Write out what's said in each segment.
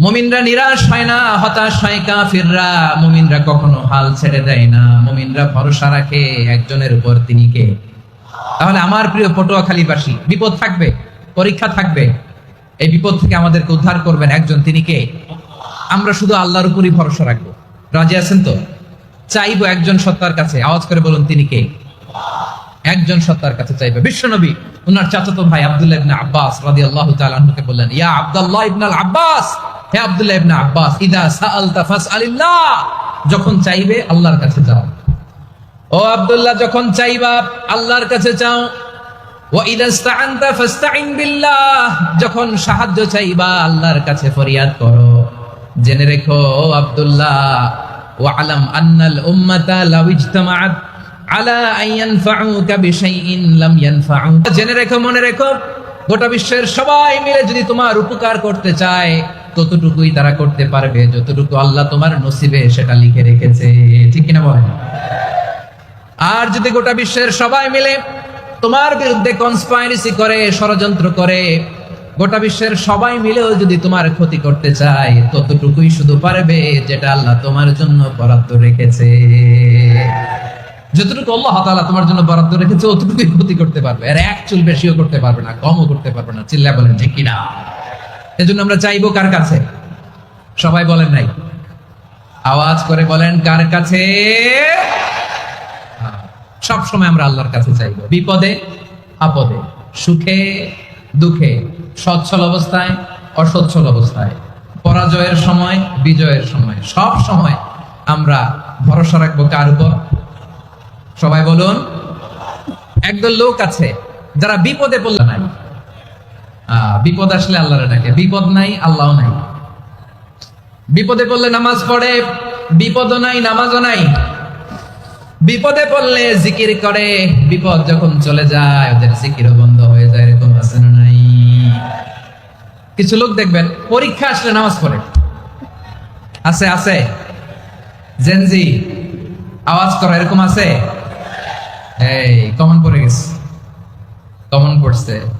মুমিনরা নিরাশ হয় না, হতাশ হয় কাফিররা। মুমিনরা কখনো হাল ছেড়ে দেয় না। মুমিনরা ভরসা রাখে একজনের উপর তিনি কে? তাহলে আমার প্রিয় পটুয়াখালীবাসী, বিপদ থাকবে? পরীক্ষা থাকবে? এই বিপদ থেকে আমাদেরকে উদ্ধার করবেন একজন, তিনি কে? আমরা শুধু আল্লাহর উপরই ভরসা রাখব। রাজি আছেন তো? চাইব একজন সত্তার কাছে। আওয়াজ করে বলুন, তিনি কে? একজন সত্তার কাছে চাইবে। বিশ্বনবী ওনার চাচাতো ভাই আব্দুল্লাহ ইবনে আব্বাস রাদিয়াল্লাহু তাআলা আনহুকে বললেন, ইয়া আব্দুল্লাহ ইবনে আব্বাস! হে আব্দুল্লাহ ইবনে আব্বাস, ইদা সাআলতা ফাসআলিল্লাহ যখন চাইবে আল্লাহর কাছে যাও। ও আব্দুল্লাহ, যখন চাইবা আল্লাহর কাছে চাও যখন সাহায্য চাইবা আল্লাহর কাছে ফরিয়াদ করো। জেনে রেখো, ও আব্দুল্লাহ, ওয়ালাম আন্নাল উম্মাতা লাউ আলা আন ইয়ানফাউকা বিশাইইন লাম ইয়ানফাউ জেনে রেখো, মনে রেখো, গোটা বিশ্বের সবাই মিলে যদি তোমার উপকার করতে চায় ততটুকুই তারা করতে পারবে, যতটুকু আল্লাহ তোমার নসিবে সেটা লিখে রেখেছে। ঠিক কিনা বলেন? আর যদি গোটা বিশ্বের সবাই মিলে তোমার বিরুদ্ধে কনস্পাইরেসি করে, ষড়যন্ত্র করে, গোটা বিশ্বের সবাই মিলেও যদি তোমার ক্ষতি করতে চায়, ততটুকুই শুধু পারবে যেটা আল্লাহ তোমার জন্য বরাদ্দ রেখেছে। যতটুকু আল্লাহ তাআলা তোমার জন্য বরাদ্দ রেখেছে, অতটুকুই ক্ষতি করতে পারবে। আর এক চুল বেশিও করতে পারবে না, কমও করতে পারবে না। চিল্লা বলেন, ঠিক কিনা? এজন্য আমরা চাইব কার কাছে? সবাই বলেন নাই। আওয়াজ করে বলেন কার কাছে? সব সময় আমরা আল্লাহর কাছে চাইব। বিপদে আপদে সুখে দুঃখে সচ্ছল অবস্থায় অসচ্ছল অবস্থায়। পরাজয়ের সময় বিজয়ের সময়। সব সময় আমরা ভরসা রাখব কার উপর? সবাই বলুন একদল লোক আছে যারা বিপদে পড়লে আহ, বিপদ আসলে আল্লাহরে ডাকে। বিপদ নাই আল্লাহ নাই। বিপদে পড়লে নামাজ পড়ে, বিপদও নাই, নামাজও নাই। বিপদে পড়লে জিকির করে, বিপদ যখন চলে যায়, ওদের জিকিরও বন্ধ হয়ে যায়, এরকম আছে না নাই? কিছু লোক দেখবেন, পরীক্ষা আসলে নামাজ পড়ে। আছে আছে। জেনজি আওয়াজ করা, এরকম আছে? এই কমন পড়ে গেছে। কমন পড়ছে।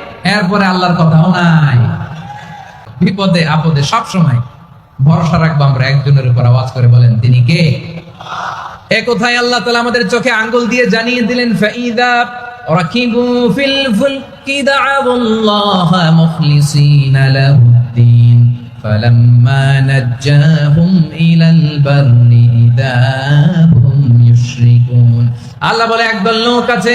এরপরে আল্লাহর কথাও নাই বিপদে আপদে সব সময় ভরসা রাখবো আমরা একজনের উপর আওয়াজ করে বলেন তিনি কে এ কোথায় আল্লাহ তাআলা আমাদের চোখে আঙ্গুল দিয়ে জানিয়ে দিলেন ফাইদা রাকিবু ফিল ফুলকি দা'াবুল্লাহ মুখলিসিনা লাহুদ্দিন فلما نجاهم إلى البر إذا هم يشركون আল্লাহ বলে একদল লোক আছে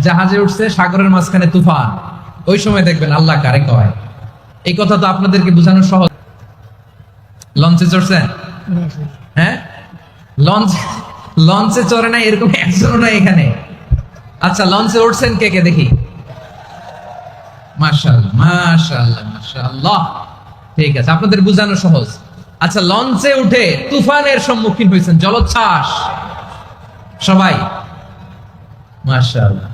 জাহাজে উঠছে, সাগরের মাঝখানে তুফান। ওই সময় দেখবেন আল্লাহ কারে কয়। এই কথা তো আপনাদেরকে বোঝানো সহজ। লঞ্চে চড়ছেন হ্যাঁ? লঞ্চ, লঞ্চে চড়ে না এরকম একজনও নাই এখানে। আচ্ছা লঞ্চে উঠছেন কে কে? দেখি। মাশাআল্লাহ মাশাআল্লাহ মাশাআল্লাহ। ঠিক আছে, আপনাদের বোঝানো সহজ। আচ্ছা লঞ্চে উঠে তুফানের সম্মুখীন হয়েছেন, জলোচ্ছ্বাস। সবাই? মাশাআল্লাহ।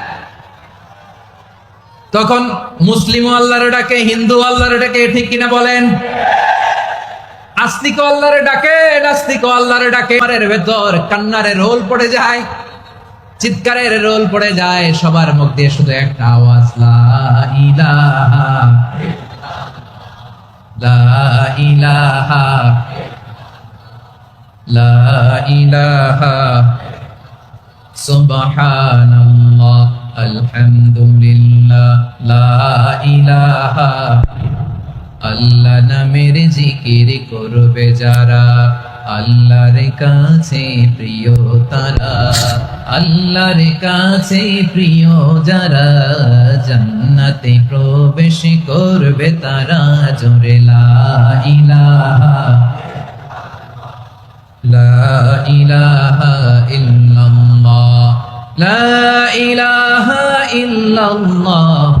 তখন মুসলিম আল্লাহর ডাকে হিন্দু আল্লাহর ডাকে ঠিক কিনা বলেন? আস্তিক আল্লাহরে ডাকে নাস্তিক আল্লাহরে ডাকে। ভেতর কান্নারে রোল পড়ে যায়, চিৎকারের রোল পড়ে যায়, সবার মুখ দিয়ে শুধু একটা আওয়াজ, লা ইলাহা লা ইলাহা লা ইলাহা সুবহানাল্লাহ আলহামদুলিল্লাহ আল্লাহ নামের জিকির করবে যারা, আল্লাহর কাছে প্রিয় তারা, আল্লাহর কাছে প্রিয় যারা, জন্নতে প্রবেশ করবে তারা জোরে লাহ ইলাহা। লা ইলাহা ইল্লাল্লাহ।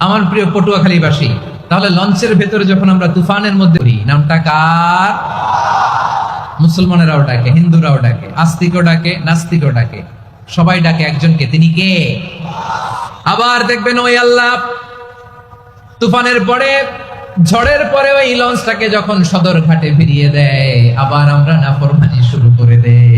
আমার প্রিয় পটুয়াখালী বাসী তাহলে লঞ্চের ভেতরে যখন আমরা তুফানের মধ্যে পড়ি, নামটা কার? মুসলমানেরাও ডাকে, হিন্দুরাও ডাকে, আস্তিকও ডাকে, নাস্তিকও ডাকে। সবাই ডাকে একজনকে, তিনি কে? আবার দেখবেন, ওই আল্লাহ তুফানের পরে, ঝড়ের পরে ওই লঞ্চটাকে যখন সদর ঘাটে ফিরিয়ে দেয়, আবার আমরা নাফরমানি শুরু করে দেয়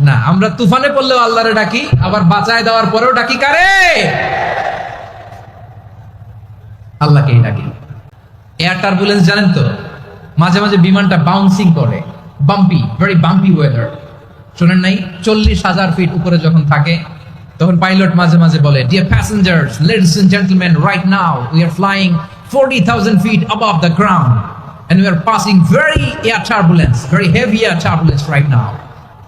না আমরা তুফানে পড়লেও আল্লাহরে ডাকি আবার বাঁচায় দেওয়ার পরেও ডাকি কারে? আল্লাহকেই ডাকি। এয়ার টার্বুলেন্স জানেন তো? মাঝে মাঝে বিমানটা বাউন্সিং করে। বাম্পি ভেরি বাম্পি ওয়েদার শোনেন নাই? চল্লিশ হাজার ফিট উপরে যখন থাকে তখন পাইলট মাঝে মাঝে বলে dear passengers ladies and gentleman right now we are flying forty thousand feet above the ground and we are passing very air turbulence, very heavy air turbulence right now.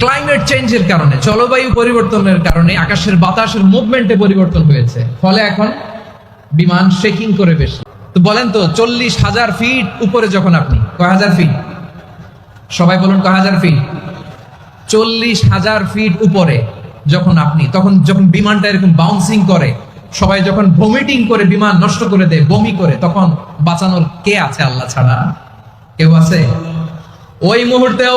Climate চেঞ্জের কারণে, জলবায়ু পরিবর্তনের কারণে আকাশের বাতাসের মুভমেন্টে পরিবর্তন হয়েছে। ফলে এখন বিমান শেকিং করে বেশি। তো বলেন তো, চল্লিশ হাজার ফিট উপরে যখন আপনি কয় হাজার ফিট সবাই বলুন কয় হাজার ফিট চল্লিশ হাজার ফিট উপরে যখন আপনি, তখন যখন বিমানটা এরকম বাউন্সিং করে, সবাই যখন ভমিটিং করে বিমান নষ্ট করে দেয়, বমি করে, তখন বাঁচানোর কে আছে আল্লাহ ছাড়া? কেউ আছে? ওই মুহূর্তেও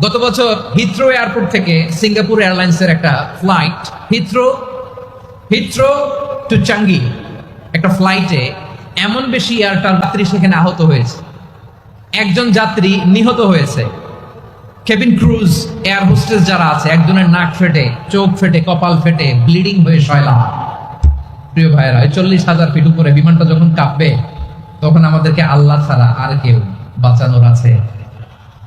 গত বছর হিথ্রো এয়ারপোর্ট থেকে সিঙ্গাপুর এয়ারলাইন্সের একটা flight Heathrow Heathrow to Changi একটা ফ্লাইটে এমন বেশি এয়ারটার যাত্রী সেখানে আহত হয়েছে। একজন যাত্রী নিহত হয়েছে। কেবিন ক্রুজ এয়ার হোস্টেস যারা আছে, একজনের নাক ফেটে, চোখ ফেটে, কপাল ফেটে ব্লিডিং হয়ে শয়লা প্রিয় ভাইয়েরা চল্লিশ হাজার ফিট উপরে বিমানটা যখন কাঁপবে, তখন আমাদেরকে আল্লাহ ছাড়া আর কেউ বাঁচানোর আছে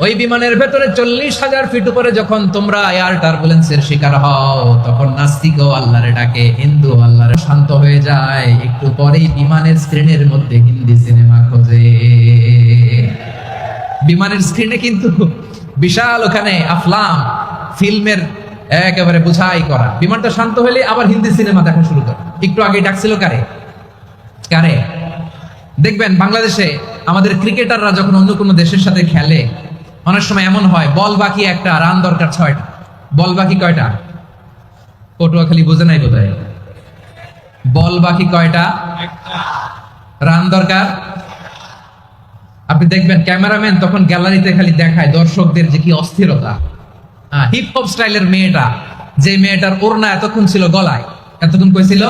ওই বিমানের ভেতরে চল্লিশ হাজার ফিট উপরে যখন তোমরা এয়ার টার্বুলেন্সের শিকার হও, তখন নাস্তিক ও আল্লাহরে ডাকে, হিন্দু আল্লাহরে শান্ত হয়ে যায়। একটু পরেই বিমানের স্ক্রিনের মধ্যে হিন্দি সিনেমা খোঁজে। বিমানের স্ক্রিনে কিন্তু বিশাল ওখানে আফলাম, ফিল্মের একেবারে বুঝাই করা। বিমানটা শান্ত হলে আবার হিন্দি সিনেমা দেখা শুরু করে। একটু আগে ডাকছিল কারে? কারে? দেখবেন, বাংলাদেশে আমাদের ক্রিকেটাররা যখন অন্য কোনো দেশের সাথে খেলে অনেক সময় এমন হয়, বল বাকি একটা, রান দরকার ছয়টা। বল বাকি কয়টা? পটুয়াখালী বোঝে নাই বোধ বল বাকি কয়টা? রান দরকার? আপনি দেখবেন ক্যামেরাম্যান তখন গ্যালারিতে খালি দেখায় দর্শকদের যে কি অস্থিরতা। হিপ হপ স্টাইলের মেয়েটা, যে মেয়েটার ওড়না এতক্ষণ ছিল গলায়, এতক্ষণ কইছিল